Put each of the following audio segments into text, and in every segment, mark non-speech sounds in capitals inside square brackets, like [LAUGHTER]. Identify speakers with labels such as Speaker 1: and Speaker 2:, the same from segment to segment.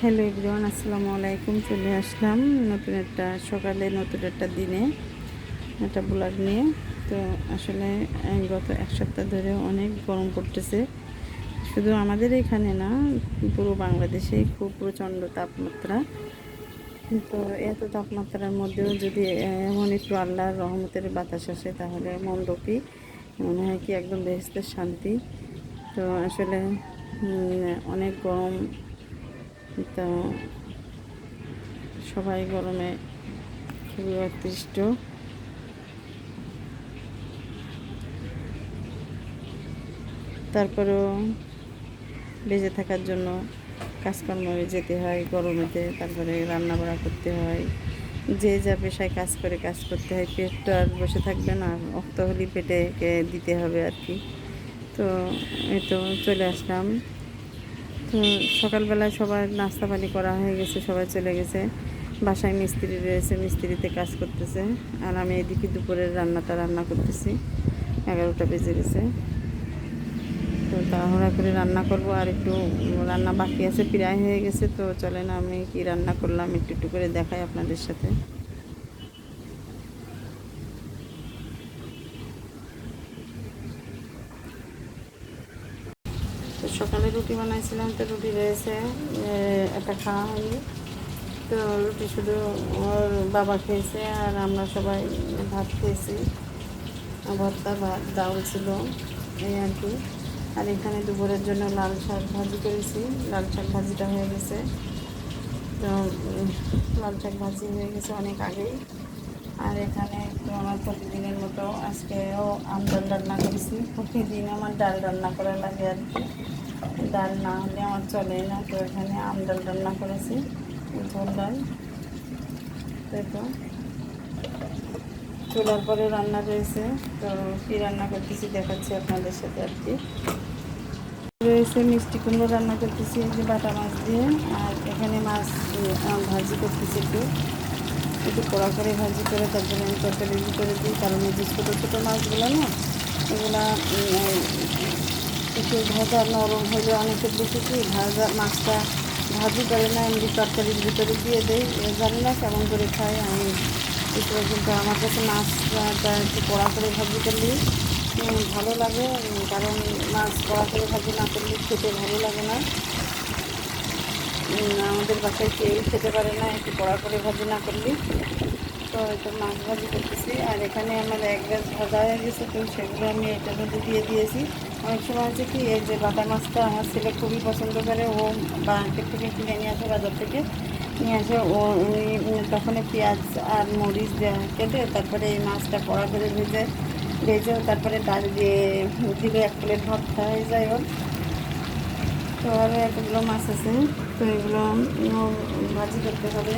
Speaker 1: Hello everyone, আসসালামু আলাইকুম। চলে আসলাম নতুন একটা সকালে, নতুন একটা দিনে, একটা ব্লগ নিয়ে। তো আসলে গত এক সপ্তাহ ধরে অনেক গরম পড়তেছে। শুধু আমাদের এখানে না, পুরো বাংলাদেশেই খুব প্রচণ্ড তাপমাত্রা। তো এত তাপমাত্রার মধ্যেও যদি এমন একটু আল্লাহর রহমতের বাতাস আসে, তাহলে মণ্ডপই মনে হয় কি একদম বেহেস্তের শান্তি। তো আসলে অনেক গরম তো সবাই গরমে খুবই অতিষ্ঠ তারপরেও বেঁচে থাকার জন্য কাজকর্মে যেতে হয় গরমেতে, তারপরে রান্না বাড়া করতে হয়। যে যা পেশায় কাজ করে কাজ করতে হয়, পেট তো আর বসে থাকবে না, অক্ত হলেই পেটে দিতে হবে আর কি। তো এই তো চলে আসলাম। তো সকালবেলায় সবার নাস্তা পানি করা হয়ে গেছে, সবাই চলে গেছে। বাসায় মিস্ত্রি রয়েছে, মিস্ত্রিতে কাজ করতেছে। আর আমি এদিকে দুপুরের রান্নাটা রান্না করতেছি। এগারোটা বেজে গেছে। তো তাড়াহুড়া করে রান্না করব, আর একটু রান্না বাকি আছে, প্রায় হয়ে গেছে। তো চলেন আমি কি রান্না করলাম, একটু একটু করে দেখাই আপনাদের সাথে তো সকালে রুটি বানাইছিলাম, তো রুটি রয়েছে একটা খাওয়া হয়নি। তো রুটি শুধু ওর বাবা খেয়েছে আর আমরা সবাই ভাত খেয়েছি। ভর্তা, ভাত ডাউল ছিল, এই আর কি। আর এখানে দুপুরের জন্য লাল শাক ভাজি করেছি। লাল শাক ভাজিটা হয়ে গেছে। তো, লাল শাক ভাজি হয়ে গেছে অনেক আগেই। আর এখানে একটু আমার প্রতিদিনের মতো আজকেও আম ডাল রান্না করেছি। প্রতিদিন আমার ডাল রান্না করা লাগে আর কি। ডাল না হলে আমার চলে না, তো এখানে আম ডাল রান্না করেছি, ঝোল ডাল। তাই তো চুলার পরে রান্না রয়েছে, তো কী রান্না করতেছি দেখাচ্ছি আপনাদের সাথে আর কি। রয়েছে মিষ্টি কুমড়ো রান্না করতেছি যে বাটা মাছ দিয়ে, আর এখানে মাছ ভাজি করতেছি একটু। একটু কড়া করে ভাজি করে তারপরে আমি তরকারি করে দিই, কারণ যে ছোটো ছোটো মাছগুলো না, এগুলা একটু ভাজা, নরম হলে অনেকের বেশি কি, ভাজা মাছটা ভাজি করে না, এমনি তরকারির ভিতরে দিয়ে দেয় জানি না কেমন করে খায় আমি একটু কিন্তু আমার কাছে মাছটা একটু কড়া করে ভাজি করলে ভালো লাগে। কারণ মাছ কড়া করে ভাজি না করলে খেতে ভালো লাগে না। আমাদের বাসায় কেউ খেতে পারে না, একটু কড়া করে ভাজি না করলে। তো একটু মাছ ভাজি করতেছি। আর এখানে আমার এক গাছ ভাজা হয়ে গেছে, তো সেগুলো আমি এটার মধ্যে দিয়ে দিয়েছি। অনেক সময় হচ্ছে কি, এই যে বাটা মাছটা আমার ছেলে খুবই পছন্দ করে, ও মার্কেট থেকে কিনে নিয়ে আসে, বাজার থেকে নিয়ে আসে। ও, উনি তখন পেঁয়াজ আর মরিচ কেটে তারপরে এই মাছটা কড়া করে ভেজে ভেজে তারপরে ডাল দিয়ে দিলে এক প্লেট ভাত খাওয়া হয়ে যায় ওর। তো আরও এতগুলো মাছ আছে, তো এগুলো ভাজি করতে হবে।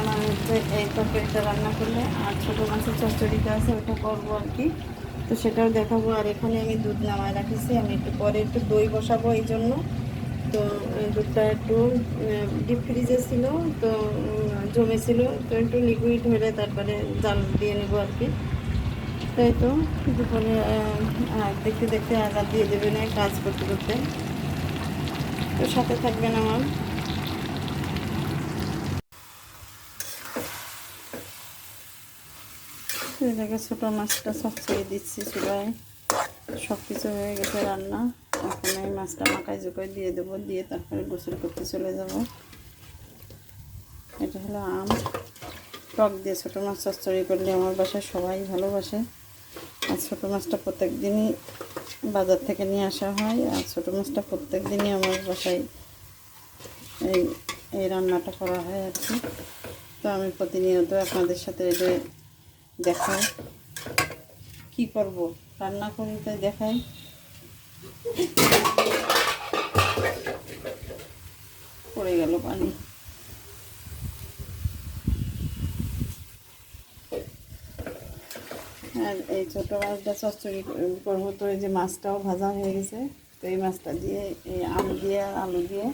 Speaker 1: আমার হচ্ছে এই তরকারিটা রান্না করলে আর ছোটো মাছের চচ্চড়িটা আছে, ওটা করব আর কি। তো সেটাও দেখাবো। আর এখানে আমি দুধ নামায় রাখেছি। আমি একটু পরে একটু দই বসাবো এই জন্য। তো দুধটা একটু ডিপ ফ্রিজে ছিল, তো জমেছিল। তো একটু লিকুইড হলে তারপরে জাল দিয়ে নেব আর কি। তাই তো, দুপুরে দেখতে দেখতে আজাদ দিয়ে দেবে না, কাজ করতে করতে। তো সাথে থাকবেন আমার। এটাকে ছোটো মাছটা সবচেয়ে দিচ্ছি চুলায় সব কিছু হয়ে গেছে রান্না। এখন এই মাছটা মাখাই জোকাই দিয়ে দেবো, দিয়ে তারপরে গোসল করতে চলে যাব। এটা হলো আম। টক দিয়ে ছোটো মাছ চচ্চড়ি করলে আমার বাসায় সবাই ভালোবাসে। আর ছোটো মাছটা প্রত্যেক দিনই বাজার থেকে নিয়ে আসা হয়, আর ছোটো মাছটা প্রত্যেক দিনই আমার বাসায় এই এই রান্নাটা করা হয় আর কি। তো আমি প্রতিনিয়ত আপনাদের সাথে এটা দেখাই। কি করব? রান্না করি তাই দেখাই। পড়ে গেল পানি। আর এই ছোটো মাছটা চচ্চড়ি করব তো, এই যে মাছটাও ভাজা হয়ে গেছে। তো এই মাছটা দিয়ে, এই আম দিয়ে আর আলু দিয়ে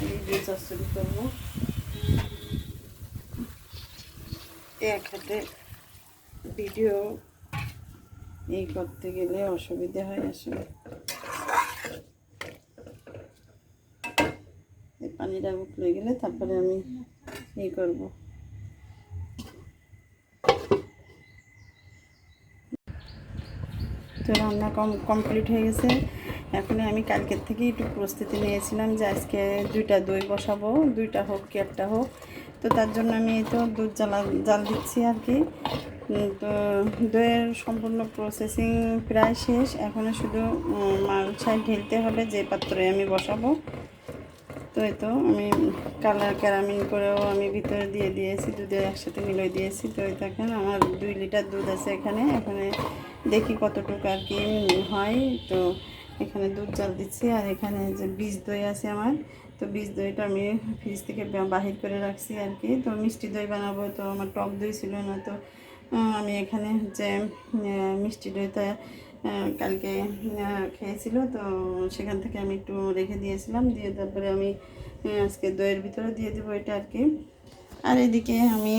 Speaker 1: আমি দিয়ে চচ্চড়ি করব। এক হাতে ভিডিও এই করতে গেলে অসুবিধা হয় আসলে। পানিটা উঠলে গেলে তারপরে আমি এই করব। তো রান্না কম কমপ্লিট হয়ে গেছে। এখন আমি কালকের থেকেই একটু প্রস্তুতি নিয়েছিলাম যে আজকে দুইটা দই বসাবো, দুইটা হোক কি একটা হোক। তো তার জন্য আমি এই তো দুধ জ্বালা জাল দিচ্ছি আর কি। দইয়ের সম্পূর্ণ প্রসেসিং প্রায় শেষ। এখনও শুধু মালসায় ঢেলতে হবে, যে পাত্রে আমি বসাবো। তো এই তো, আমি কালার ক্যারামিন করেও আমি ভিতরে দিয়ে দিয়েছি, দুধে একসাথে মিলিয়ে দিয়েছি। তো এই দেখেন, আমার দুই লিটার দুধ আছে এখানে। এখানে দেখি কতটুকু আর কি হয়। তো এখানে দুধ জাল দিচ্ছি, আর এখানে যে বীজ দই আছে আমার। তো বীজ দইটা আমি ফ্রিজ থেকে বাহির করে রাখছি আর কি। তো মিষ্টি দই বানাবো, তো আমার টক দই ছিল না, তো আমি এখানে হচ্ছে মিষ্টি দইটা কালকে খেয়েছিল। তো সেখান থেকে আমি একটু রেখে দিয়েছিলাম। দিয়ে তারপরে আমি আজকে দইয়ের ভিতরে দিয়ে দেবো এটা আর কি। আর এদিকে আমি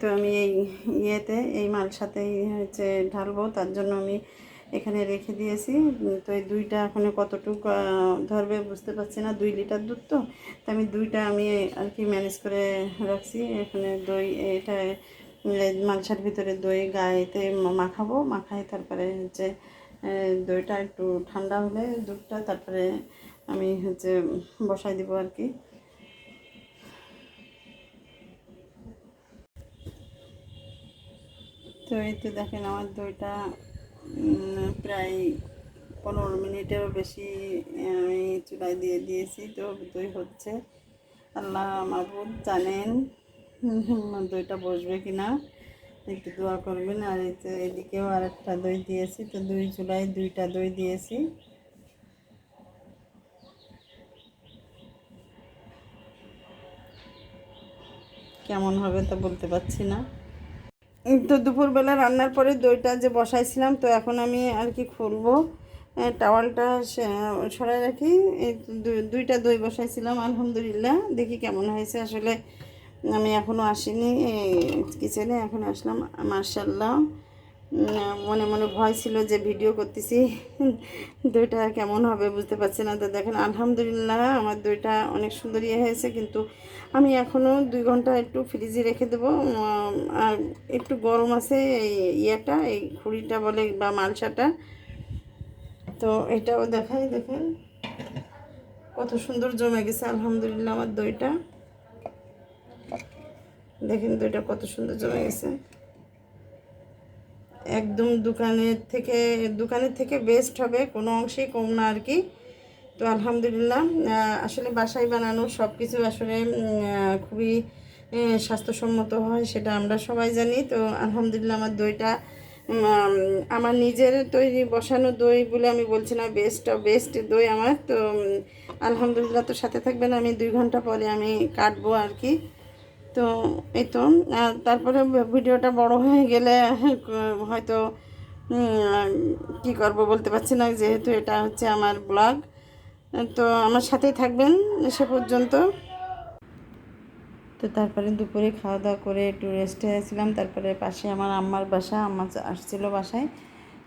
Speaker 1: তো আমি এই ইয়েতে, এই মাল সাথেই হচ্ছে ঢালবো। তার জন্য আমি এখানে রেখে দিয়েছি। তো এই দুইটা এখন কতটুকু ধরবে বুঝতে পারছি না। দুই লিটার দুধ তো। তো আমি দুইটা আমি আর কি ম্যানেজ করে রাখছি। এখানে দই, এটা মালসার ভিতরে দই, গায়েতে মাখাবো মাখাই তারপরে হচ্ছে দইটা একটু ঠান্ডা হলে দুধটা তারপরে আমি হচ্ছে বসাই দিব আর কি। তো এই তো দেখেন আমার দইটা প্রায় পনেরো মিনিটেরও বেশি আমি চুলায় দিয়ে দিয়েছি। তো দই হচ্ছে। আল্লাহ মাহবুদ জানেন। দইটা বসবে কি না একটু দোয়া করবেন। আর এই তো এদিকেও আর একটা দই দিয়েছি। তো দুই চুলায় দুইটা দই দিয়েছি। কেমন হবে তা বলতে পারছি না। তো দুপুরবেলা রান্নার পরে দইটা যে বসাইছিলাম, তো এখন আমি আর কি খুলবো। টাওয়ালটা সরাই রাখি। দুইটা দই বসাইছিলাম, আলহামদুলিল্লাহ। দেখি কেমন হয়েছে। আসলে আমি এখনও আসিনি কিচেনে এখন আসলাম মার্শাল্লাহ মনে মনে ভয় ছিল যে ভিডিও করতেছি, দইটা কেমন হবে বুঝতে পারছি না। তো দেখেন, আলহামদুলিল্লাহ আমার দইটা অনেক সুন্দর ইয়ে হয়েছে, কিন্তু আমি এখনও দুই ঘণ্টা একটু ফ্রিজে রেখে দেবো। আর একটু গরম আছে এই ইয়েটা, এই খুঁড়িটা বলে বা মালসাটা। তো এটাও দেখাই, দেখেন। কত সুন্দর জমে গেছে, আলহামদুলিল্লাহ আমার দইটা। দেখেন দইটা কত সুন্দর জমে গেছে। একদম দোকানের থেকে দোকানের থেকে বেস্ট হবে, কোনো অংশেই কম না আর কি। তো আলহামদুলিল্লাহ আসলে বাসায় বানানো সব কিছু আসলে খুবই স্বাস্থ্যসম্মত হয় সেটা আমরা সবাই জানি। তো আলহামদুলিল্লাহ আমার দইটা আমার নিজের তৈরি বসানো দই বলে আমি বলছি না বেস্ট বেস্ট দই আমার। তো আলহামদুলিল্লাহ তো সাথে থাকবেন, আমি দুই ঘণ্টা পরে আমি কাটবো আর কি। তো এই তো তারপরে ভিডিওটা বড় হয়ে গেলে [LAUGHS] হয়তো কি করব বলতে পারছি না, যেহেতু এটা হচ্ছে আমার ব্লগ। তো আমার সাথেই থাকবেন সে পর্যন্ত। তো তারপরে দুপুরে খাওয়া দাওয়া করে একটু রেস্টে ছিলাম, তারপরে পাশে আমার আম্মার বাসা, আম্মা আসছিল বাসায়।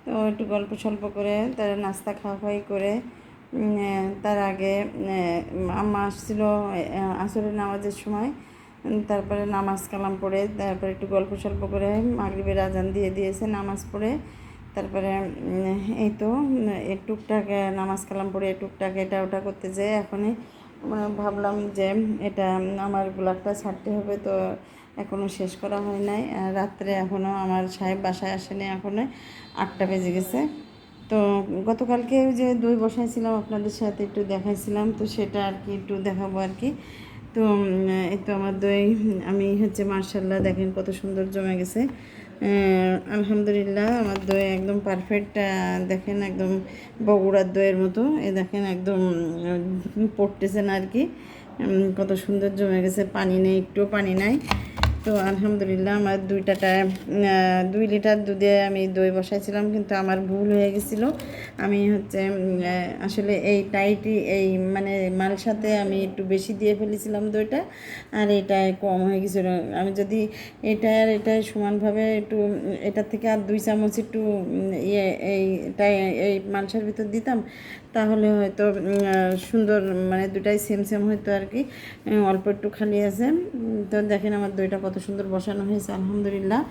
Speaker 1: তো একটু গল্প সল্প করে, তার নাস্তা খাওয়া খাওয়াই করে তার আগে আম্মা আসছিল আসরের নামাজের সময়। তারপরে নামাজ কালাম পড়ে, তারপরে একটু গল্প সল্প করে মাগরিবের আজান দিয়ে দিয়েছে নামাজ পড়ে। তারপরে এই তো টুকটাক নামাজ কালাম পড়ে টুকটাক, এটা ওটা করতে যেয়ে এখনই ভাবলাম যে এটা আমার ব্লগটা ছাড়তে হবে তো এখনও শেষ করা হয় নাই। রাত্রে এখনও আমার সাহেব বাসায় আসেনি এখনও আটটা বেজে গেছে। তো গতকালকে যে দই বসাইছিলাম, আপনাদের সাথে একটু দেখাইছিলাম, তো সেটা আর কি একটু দেখাবো আর কি। তো এই তো আমার দই আমি হচ্ছে মার্শাল্লাহ দেখেন কত সুন্দর জমে গেছে। আলহামদুলিল্লাহ আমার দই একদম পারফেক্ট দেখেন একদম বগুড়ার দইয়ের মতো। এ দেখেন একদম পড়তেছে না আর কি। কত সুন্দর জমে গেছে, পানি নেই, একটুও পানি নাই। তো আলহামদুলিল্লাহ আমার দুইটাটা আহ, দুই লিটার দুধে আমি দই বসাইছিলাম কিন্তু আমার ভুল হয়ে গেছিল। আমি হচ্ছে আসলে এই টাইটি এই মানে মাল সাথে আমি একটু বেশি দিয়ে ফেলেছিলাম দইটা আর এটায় কম হয়ে গেছিল। আমি যদি এটা আর এটা সমানভাবে একটু এটার থেকে আর দুই চামচ একটু ইয়ে এইটাই এই মালসার ভিতর দিতাম তাহলে হয়তো সুন্দর মানে দুটাই সেম সেম হয়তো আর কি। অল্প একটু খালি আছে। তো দেখেন আমার দইটা কত সুন্দর বসানো হয়েছে, আলহামদুলিল্লাহ।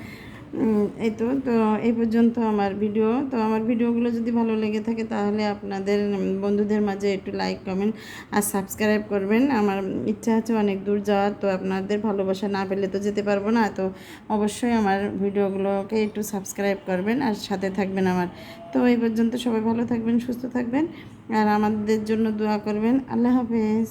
Speaker 1: এই তো তো এই পর্যন্ত আমার ভিডিও। তো আমার ভিডিওগুলো যদি ভালো লেগে থাকে তাহলে আপনাদের বন্ধুদের মাঝে একটু লাইক কমেন্ট আর সাবস্ক্রাইব করবেন। আমার ইচ্ছা আছে অনেক দূর যাওয়ার, তো আপনাদের ভালোবাসা না পেলে তো যেতে পারব না। তো অবশ্যই আমার ভিডিওগুলোকে একটু সাবস্ক্রাইব করবেন আর সাথে থাকবেন আমার। তো এই পর্যন্ত সবাই ভালো থাকবেন, সুস্থ থাকবেন আর আমাদের জন্য দোয়া করবেন। আল্লাহ হাফেজ।